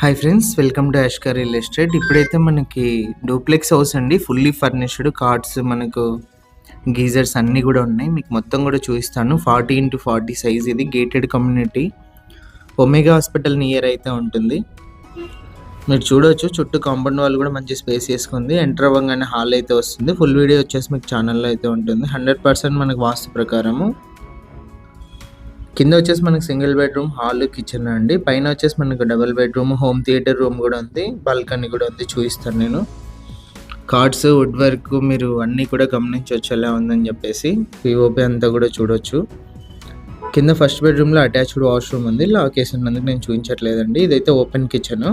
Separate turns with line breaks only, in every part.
Hi friends welcome to Ashkar real estate ఇప్పుడైతే మనకి duplex house అండి. ఫుల్లీ ఫర్నిష్డ్ కార్డ్స్ మనకు గీజర్స్ అన్నీ కూడా ఉన్నాయి. మీకు మొత్తం కూడా చూపిస్తాను. ఫార్టీ ఇంటూ ఫార్టీ సైజ్ ఇది gated community Omega hospital near అయితే ఉంటుంది. మీరు చూడవచ్చు చుట్టూ కాంపౌండ్ వాళ్ళు కూడా మంచి స్పేస్ వేసుకుంది ఎంటర్ అవ్వగానే హాల్ అయితే వస్తుంది. ఫుల్ వీడియో వచ్చేసి మీకు ఛానల్లో అయితే ఉంటుంది. హండ్రెడ్ పర్సెంట్ మనకు వాస్తు ప్రకారము. కింద వచ్చేసి మనకి సింగిల్ బెడ్రూమ్ హాల్ కిచెన్ అండి. పైన వచ్చేసి మనకు double bedroom home theatre room కూడా ఉంది. బాల్కనీ కూడా ఉంది చూపిస్తాను నేను. కార్డ్స్ వుడ్ వర్క్ మీరు అన్నీ కూడా గమనించవచ్చు ఎలా ఉందని చెప్పేసి. పిఓపి అంతా కూడా చూడొచ్చు. కింద ఫస్ట్ బెడ్రూమ్లో అటాచ్డ్ వాష్రూమ్ ఉంది. లాక్ వేసి నేను చూపించట్లేదండి. ఇదైతే ఓపెన్ కిచెన్.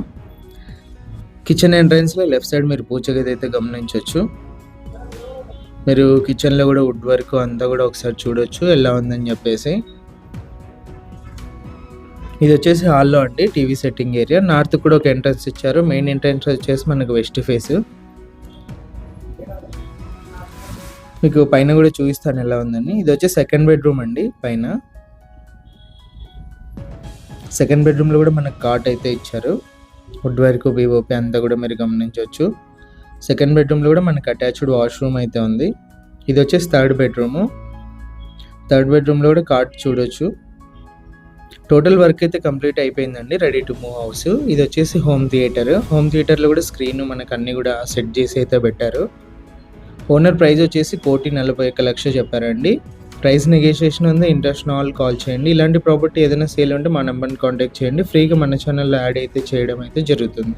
కిచెన్ ఎంట్రన్స్లో లెఫ్ట్ సైడ్ మీరు పూజ గది అయితే గమనించవచ్చు. మీరు కిచెన్లో కూడా వుడ్ వర్క్ అంతా కూడా ఒకసారి చూడొచ్చు ఎలా ఉందని చెప్పేసి. ఇది వచ్చేసి హాల్లో అండి టీవీ సెట్టింగ్ ఏరియా. నార్త్ కూడా ఒక ఎంట్రన్స్ ఇచ్చారు. మెయిన్ ఎంట్రన్స్ వచ్చేసి మనకు వెస్ట్ ఫేస్. మీకు పైన కూడా చూపిస్తాను ఎలా ఉందని. ఇది వచ్చి సెకండ్ బెడ్రూమ్ అండి పైన. సెకండ్ బెడ్రూమ్లో కూడా మనకు కాట్ అయితే ఇచ్చారు. వుడ్ వర్క్ వివోపి అంతా కూడా మీరు గమనించవచ్చు. సెకండ్ బెడ్రూమ్లో కూడా మనకు అటాచ్డ్ వాష్రూమ్ అయితే ఉంది. ఇది వచ్చేసి థర్డ్ బెడ్రూము. థర్డ్ బెడ్రూమ్లో కూడా కాట్ చూడొచ్చు. టోటల్ వర్క్ అయితే కంప్లీట్ అయిపోయిందండి రెడీ టు మూవ్ హౌస్ ఇది వచ్చేసి హోమ్ థియేటర్ హోమ్ థియేటర్లో కూడా స్క్రీన్ మనకు అన్ని కూడా సెట్ చేసి అయితే పెట్టారు. ఓనర్ ప్రైస్ వచ్చేసి కోటి నలభై ఒక్క లక్ష చెప్పారండి. ప్రైస్ నెగోషియేషన్ ఉంది ఇంట్రెస్ట్ ఆల్ కాల్ చేయండి. ఇలాంటి ప్రాపర్టీ ఏదైనా సేల్ ఉంటే మా నెంబర్ని కాంటాక్ట్ చేయండి. ఫ్రీగా మన ఛానల్లో యాడ్ అయితే చేయడం అయితే జరుగుతుంది.